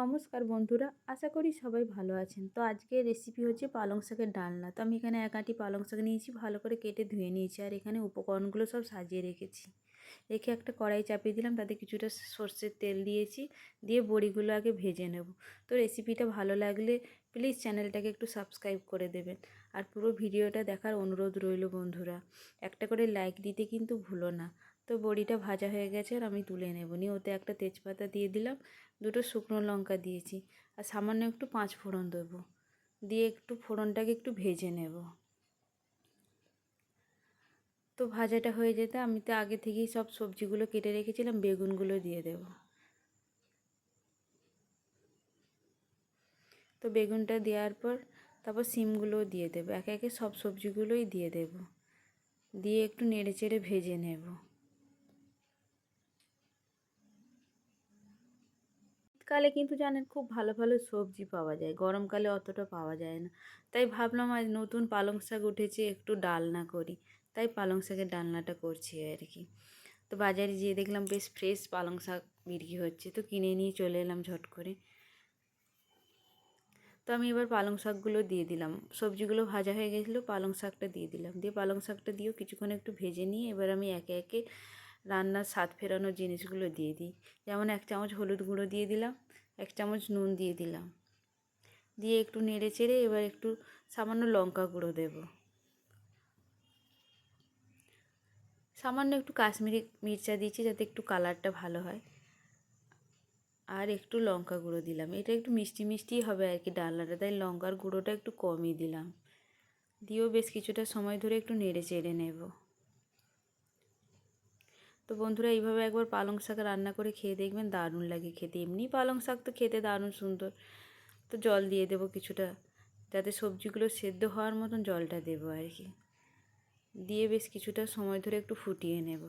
নমস্কার বন্ধুরা, আশা করি সবাই ভালো আছেন। তো আজকে রেসিপি হচ্ছে পালং শাকের ডালনা। তো আমি এখানে এক আঁটি পালং শাক নিয়েছি, ভালো করে কেটে ধুয়ে নিয়েছি আর এখানে উপকরণগুলো সব সাজিয়ে রেখেছি। রেখে একটা কড়াই চাপিয়ে দিলাম, তাতে কিছুটা সর্ষের তেল দিয়েছি, দিয়ে বড়িগুলো আগে ভেজে নেব। তো রেসিপিটা ভালো লাগলে প্লিজ চ্যানেলটাকে একটু সাবস্ক্রাইব করে দেবেন। আর পুরো ভিডিওটা দেখার অনুরোধ রইল বন্ধুরা, একটা করে লাইক দিতে কিন্তু ভুলো না। তো বড়িটা ভাজা হয়ে গেছে আর আমি তুলে নেব নিয়ে ওতে একটা তেজপাতা দিয়ে দিলাম, দুটো শুকনো লঙ্কা দিয়েছি আর সামান্য একটু পাঁচ ফোড়ন দেবো। দিয়ে একটু ফোড়নটাকে একটু ভেজে নেব। তো ভাজাটা হয়ে যেতে আমি তো আগে থেকেই সব সবজিগুলো কেটে রেখেছিলাম, বেগুনগুলো দিয়ে দেব। তো বেগুনটা দেওয়ার পর তারপর সিমগুলোও দিয়ে দেবো, একে একে সব সবজিগুলোই দিয়ে দেব। দিয়ে একটু নেড়ে চেড়ে ভেজে নেব। শীতকালে কিন্তু জানেন খুব ভালো ভালো সবজি পাওয়া যায়। গরমকালে অতটা পাওয়া যায় না। তাই ভাবলাম আজ নতুন পালং শাক উঠেছে, একটু ডালনা করি। তাই পালং শাকের ডালনাটা করছি আর কি তো বাজারে যেয়ে দেখলাম বেশ ফ্রেশ পালং শাক বিক্রি হচ্ছে। তো কিনে নিয়ে চলে এলাম ঝট করে। তো আমি এবার পালং শাকগুলো দিয়ে দিলাম। সবজিগুলো ভাজা হয়ে গেছিল, পালং শাকটা দিয়ে দিলাম। দিয়ে পালং শাকটা দিয়েও কিছুক্ষণ একটু ভেজে নিয়ে এবার আমি একে একে রান্নার স্বাদ ফেরানোর জিনিসগুলো দিয়ে দিই। যেমন এক চামচ হলুদ গুঁড়ো দিয়ে দিলাম, এক চামচ নুন দিয়ে দিলাম। দিয়ে একটু নেড়ে চেড়ে এবার একটু সামান্য লঙ্কা গুঁড়ো দেব। সামান্য একটু কাশ্মীরি মির্চা দিয়েছি যাতে একটু কালারটা ভালো হয়। আর একটু লঙ্কা গুঁড়ো দিলাম। এটা একটু মিষ্টি মিষ্টিই হবে আর কি ডালনাটা, তাই লঙ্কার গুঁড়োটা একটু কমই দিলাম। দিয়েও বেশ কিছুটা সময় ধরে একটু নেড়ে চেড়ে নেব। তো বন্ধুরা এইভাবে একবার পালং শাক রান্না করে খেয়ে দেখবেন দারুণ লাগে খেতে। এমনি পালং শাক তো খেতে দারুণ সুন্দর। তো জল দিয়ে দেবো কিছুটা, যাতে সবজিগুলো সেদ্ধ হওয়ার মতন জলটা দেবো আর কি। দিয়ে বেশ কিছুটা সময় ধরে একটু ফুটিয়ে নেব।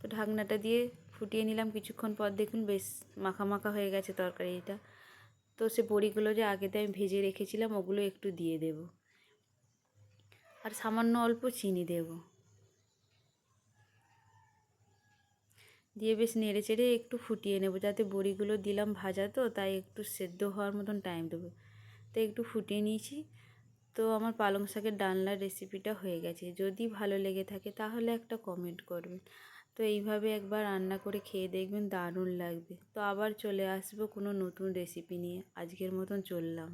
তো ঢাকনাটা দিয়ে ফুটিয়ে নিলাম কিছুক্ষণ পর দেখুন বেশ মাখা মাখা হয়ে গেছে তরকারিটা। তো সে বড়িগুলো যে আগেতে আমি ভেজে রেখেছিলাম ওগুলো একটু দিয়ে দেব। আর সামান্য অল্প চিনি দেবো। দিয়ে বেশ নেড়ে চেড়ে একটু ফুটিয়ে নেব। যাতে বড়িগুলো দিলাম ভাজা তো, তাই একটু সেদ্ধ হওয়ার মতন টাইম দেবো। তো একটু ফুটিয়ে নিয়েছি। তো আমার পালং শাকের ডালনার রেসিপিটা হয়ে গেছে। যদি ভালো লেগে থাকে তাহলে একটা কমেন্ট করবেন। তো এইভাবে একবার রান্না করে খেয়ে দেখবেন দারুণ লাগবে। তো আবার চলে আসব কোনো নতুন রেসিপি নিয়ে। আজকের মতন চললাম।